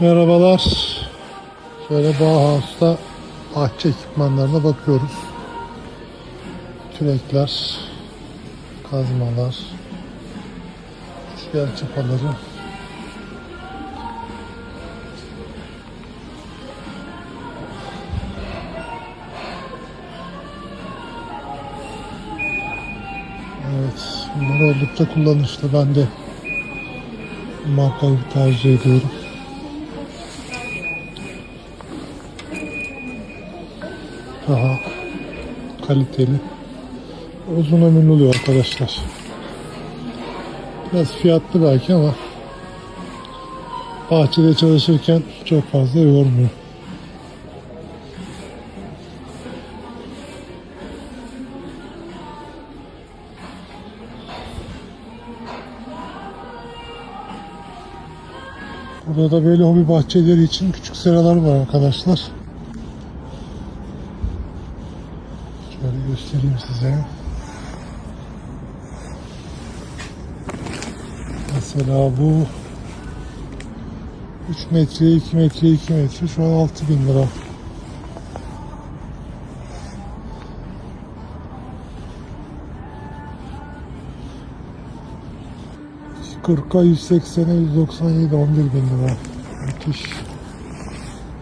Merhabalar. Şöyle Bauhaus'ta bahçe ekipmanlarına bakıyoruz. Kürekler, kazmalar, üçgen çıpaları. Evet, bunlar oldukça kullanışlı. Ben de markayı tercih ediyorum. Daha kaliteli uzun ömürlü oluyor arkadaşlar. Biraz fiyatlı belki ama bahçede çalışırken çok fazla yormuyor. Burada da böyle hobi bahçeleri için küçük seralar var arkadaşlar. Şöyle göstereyim size. Mesela bu 3 metre, 2 metre, 2 metre şu an 6000 lira. Kırka 180'e 197 11 bin lira. Müthiş.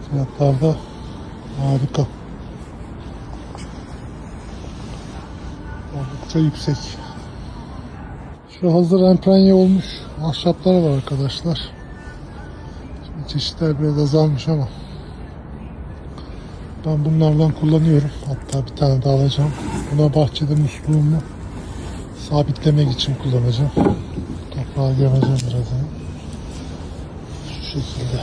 Fiyatlarda harika. Oldukça yüksek. Şu hazır emprenye olmuş ahşaplar var arkadaşlar. Şimdi çeşitler biraz azalmış ama ben bunlardan kullanıyorum. Hatta bir tane daha alacağım. Buna bahçede musluğumu sabitlemek için kullanacağım. Toprağa gömeceğim birazdan. Şu şekilde.